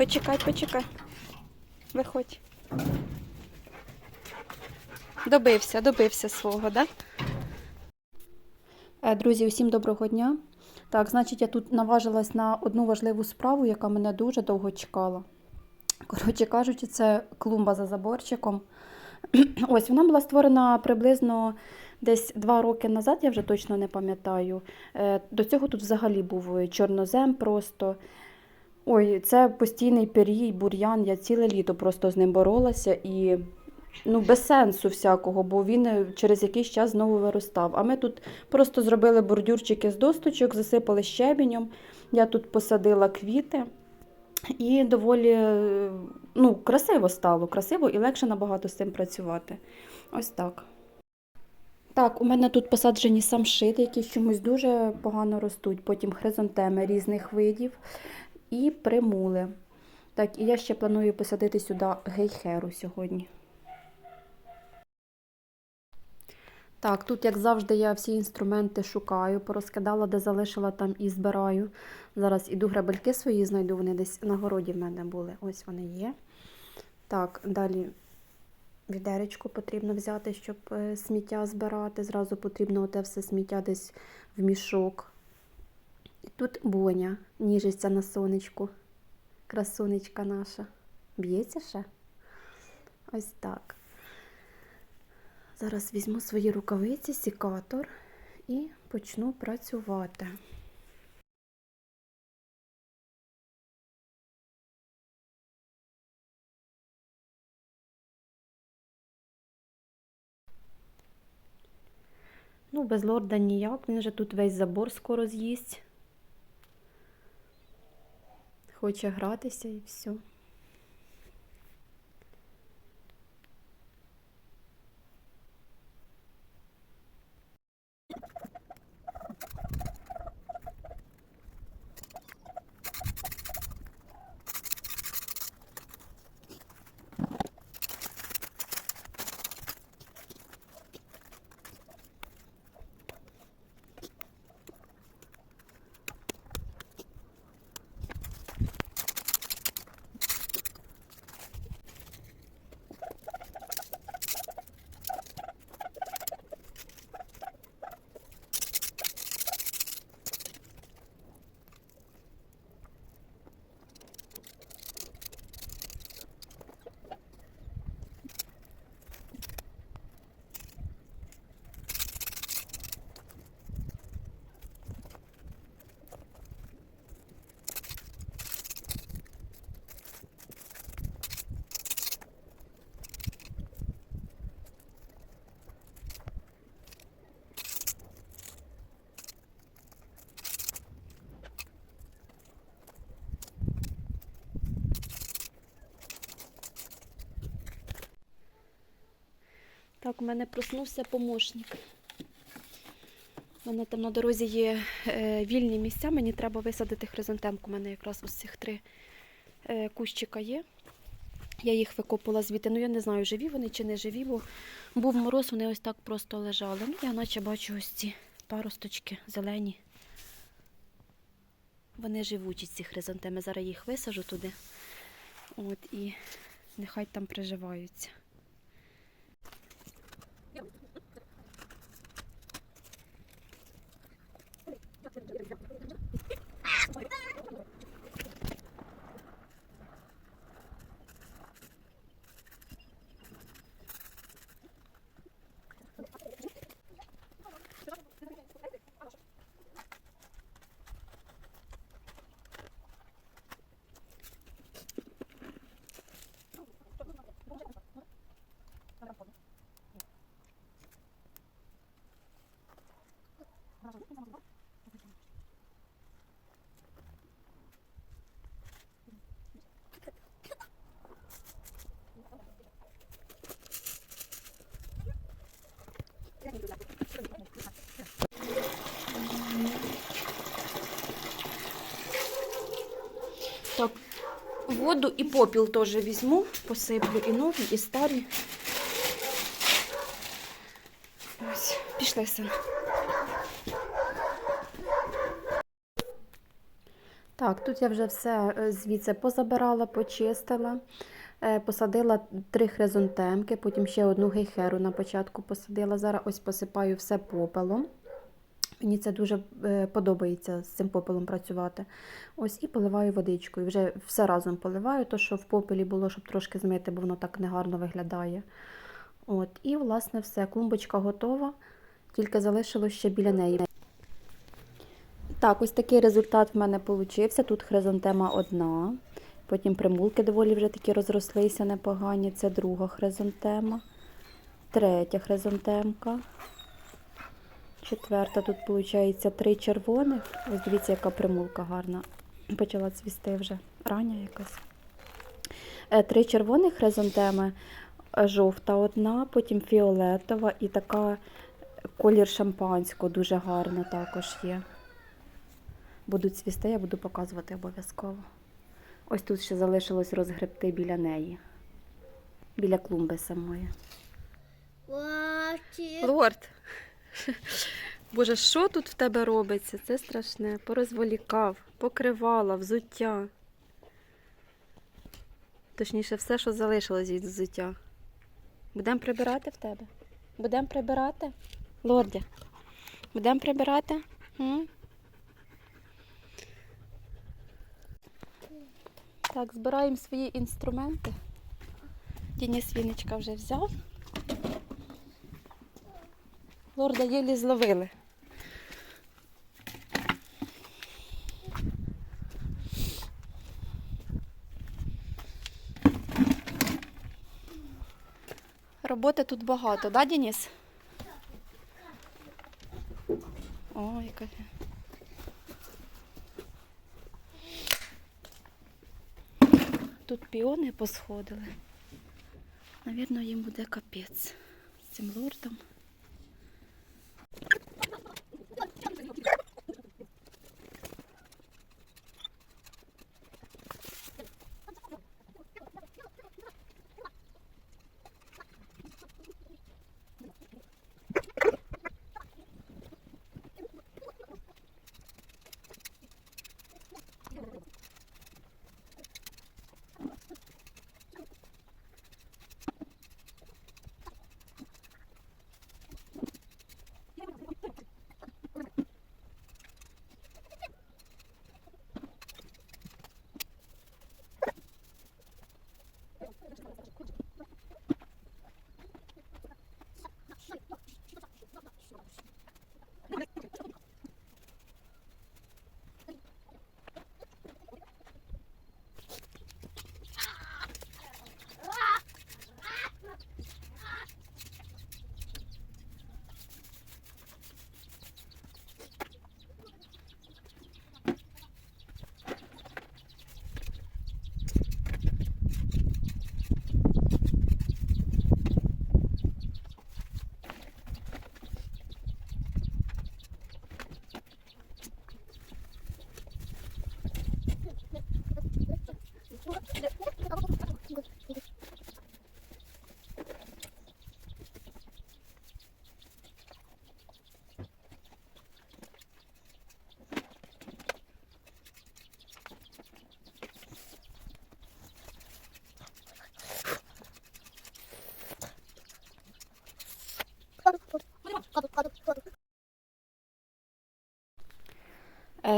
Почекай, почекай. Виходь. Добився, добився свого, да? Е, Друзі, усім доброго дня. Так, значить, я тут наважилась на одну важливу справу, яка мене дуже довго чекала. Коротше кажучи, це клумба за заборчиком. Ось вона була створена приблизно десь два роки назад, я вже точно не пам'ятаю. Е, До цього тут взагалі був чорнозем просто. Ой, це постійний перій, бур'ян. Я ціле літо просто з ним боролася і ну, без сенсу всякого, бо він е, через якийсь час знову виростав. А ми тут просто зробили бордюрчики з досточок, засипали щебенем. Я тут посадила квіти. І доволі е, ну, красиво стало, красиво і легше набагато з цим працювати. Ось так. Так, у мене тут посаджені самшити, які чомусь дуже погано ростуть. Потім хризантеми різних видів і примули. Так, і я ще планую посадити сюди гейхеру сьогодні. Так, тут, як завжди, я всі інструменти шукаю, порозкидала, де залишила, там і збираю. Зараз іду грабельки свої знайду, вони десь на городі в мене були. Ось вони є. Так, далі відеречку потрібно взяти, щоб е, сміття збирати. Зразу потрібно оте все сміття десь в мішок. І тут боня, ніжиться на сонечку. Красунечка наша. Б'ється ще? Ось так. Зараз візьму свої рукавиці, сікатор і почну працювати. Ну, без лорда ніяк, він же тут весь забор скоро з'їсть. Хоче гратися і все. У мене проснувся помощник. У мене там на дорозі є е, вільні місця, мені треба висадити хризантемку. У мене якраз ось цих три е, кущика є. Я їх викопала звідти. Ну я не знаю, живі вони чи не живі, бо був мороз, вони ось так просто лежали. Ну, я наче бачу ось ці паросточки зелені. Вони живучі, ці хризантеми. Зараз їх висажу туди. От, і нехай там приживаються. 这里整个这样 воду і попіл теж візьму, посиплю і нові, і старі. Ось, пішли син. Так, тут я вже все е, звідси позабирала, почистила, е, посадила три хризантемки, потім ще одну гейхеру на початку посадила. Зараз ось посипаю все попелом. Мені це дуже е, подобається з цим попелом працювати. Ось і поливаю водичкою. Вже все разом поливаю, то що в попелі було, щоб трошки змити, бо воно так негарно виглядає. От, і, власне, все, клумбочка готова, тільки залишилось ще біля неї. Так, ось такий результат в мене получився. Тут хризантема одна. Потім примулки доволі вже такі розрослися непогані. Це друга хризантема. Третя хризантемка. Четверта, тут виходить три червоних. Ось дивіться, яка примулка гарна. Почала цвісти вже рання якась. Е, Три червоних хризантеми, жовта одна, потім фіолетова і така колір шампанського, дуже гарна також є. Будуть цвісти, я буду показувати обов'язково. Ось тут ще залишилось розгребти біля неї, біля клумби самої. Лорд. Боже, що тут в тебе робиться? Це страшне. Порозволікав, покривала, взуття. Точніше, все, що залишилось від взуття. Будемо прибирати в тебе? Будемо прибирати? Лорді, будемо прибирати? М? Так, збираємо свої інструменти. Дініс Вінничка вже взяв. Лорда єлі зловили. Роботи тут багато, да, Дініс? О, яка. Тут піони посходили. Навірно, їм буде капець з цим лордом.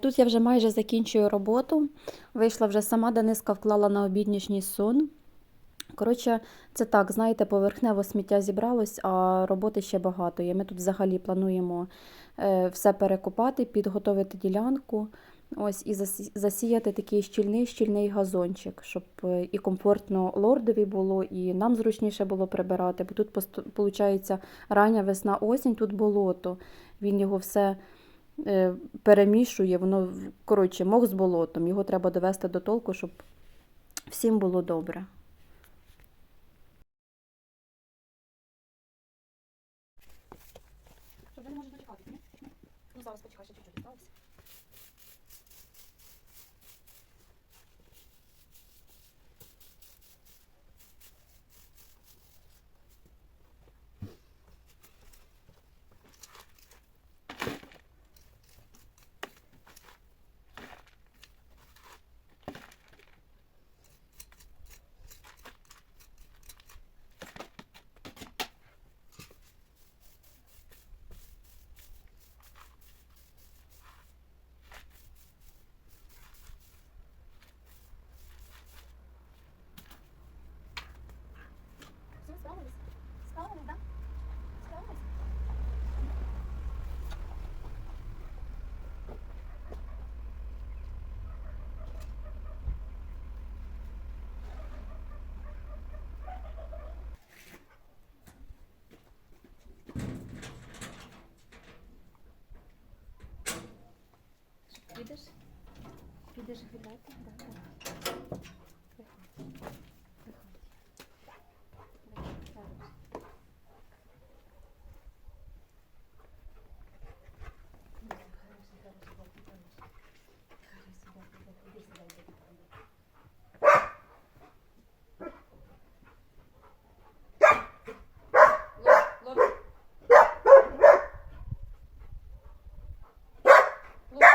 Тут я вже майже закінчую роботу. Вийшла вже сама, Дениска вклала на обіднішній сон. Коротше, це так, знаєте, поверхнево сміття зібралось, а роботи ще багато є. Ми тут взагалі плануємо е, все перекопати, підготовити ділянку. Ось і засіяти такий щільний щільний газончик, щоб е, і комфортно лордові було, і нам зручніше було прибирати. Бо тут виходить рання весна, осінь, тут болото. Він його все е, перемішує, воно коротше, мох з болотом. Його треба довести до толку, щоб всім було добре. Вже не можеш дочекати, ні? Ну, зараз почекай, ще чуть-чуть осталось. Підеш? Підеш гуляти? Да, так. Виходь. Виходь. Виходь. Зараз. Добре, хорошо, хорошо, добре, хорошо. Хорошо, добре, добре. Іди сюди, іди сюди. Лоп, лоп. Лоп. На,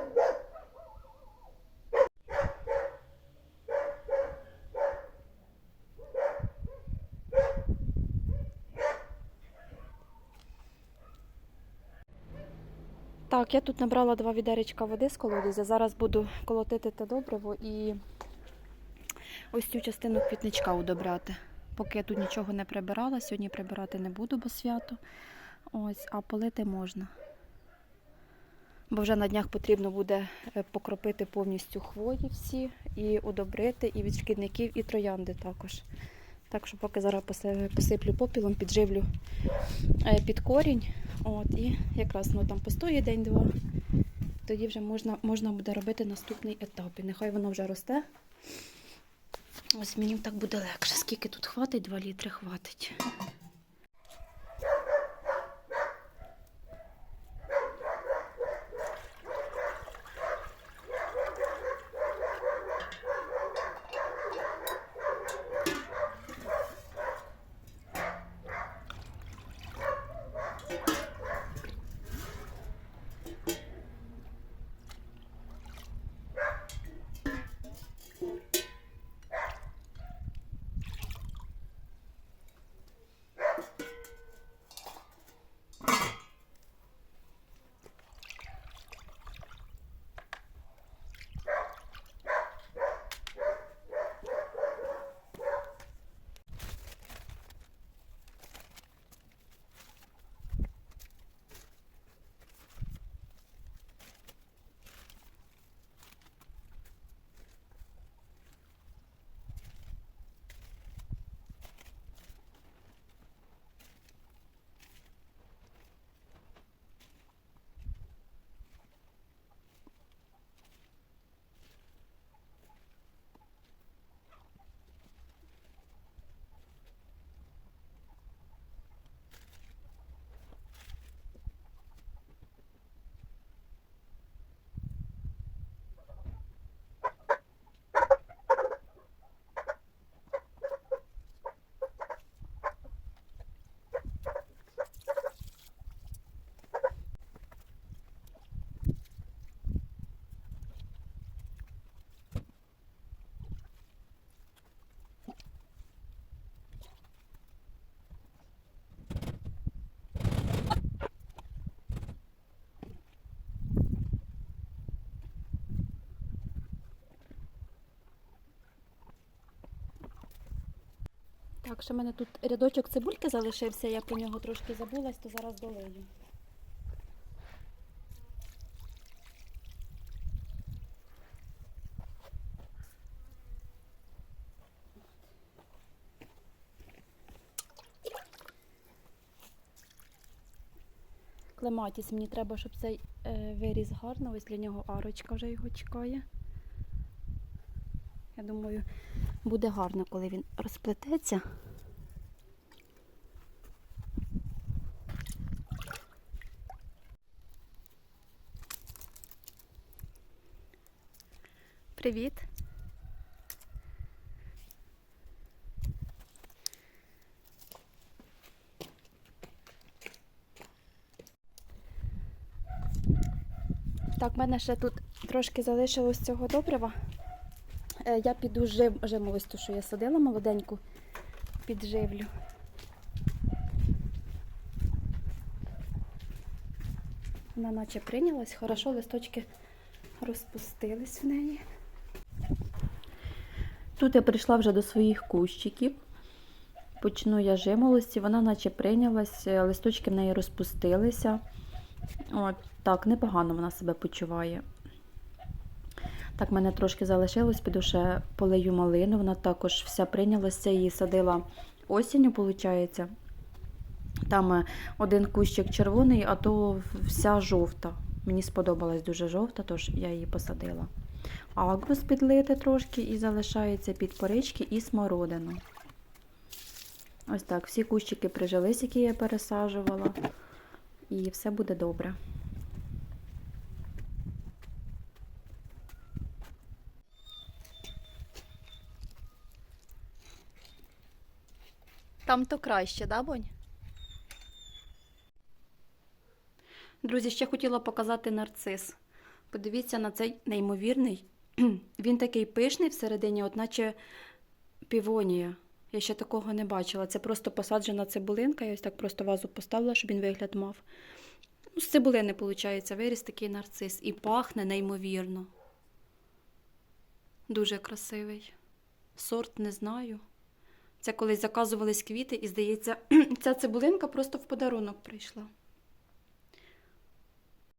іграйся. Так, я тут набрала два відеречка води з колодязя. Зараз буду колотити те добриво і ось цю частину квітничка удобряти. Поки я тут нічого не прибирала, сьогодні прибирати не буду, бо свято. Ось, а полити можна. Бо вже на днях потрібно буде е, покропити повністю хвої всі, і удобрити, і від шкідників, і троянди також. Так що поки зараз посиплю попілом, підживлю е, під корінь. От, і якраз ну, там постоє день-два. Тоді вже можна, можна буде робити наступний етап. І нехай воно вже росте. Ось мені так буде легше. Скільки тут хватить? 2 літри хватить. Так, що в мене тут рядочок цибульки залишився, я про нього трошки забулась, то зараз долию. Клематіс, мені треба, щоб цей е, виріс гарно. Ось для нього арочка вже його чекає. Я думаю, буде гарно, коли він розплететься. Привіт. Так, в мене ще тут трошки залишилось цього добрива. Е, Я піду жив, жиму ось ту, що я садила молоденьку, підживлю. Вона наче прийнялась, хорошо, листочки розпустились в неї. Тут я прийшла вже до своїх кущиків. Почну я жимолості, вона наче прийнялась, е, листочки в неї розпустилися. От, так, непогано вона себе почуває. Так, мене трошки залишилось, піду ще полею малину. Вона також вся прийнялася, її садила осінню, виходить. Там е, один кущик червоний, а то вся жовта. Мені сподобалась дуже жовта, тож я її посадила. Агрус підлити трошки і залишається під порички і смородину. Ось так, всі кущики прижились, які я пересаджувала, і все буде добре. Там то краще, да, Бонь? Друзі, ще хотіла показати нарцис. Подивіться на цей неймовірний. Він такий пишний всередині, от наче півонія. Я ще такого не бачила. Це просто посаджена цибулинка. Я ось так просто вазу поставила, щоб він вигляд мав. Ну, з цибулини, виходить, виріс такий нарцис. І пахне неймовірно. Дуже красивий. Сорт не знаю. Це колись заказувались квіти, і здається, ця цибулинка просто в подарунок прийшла.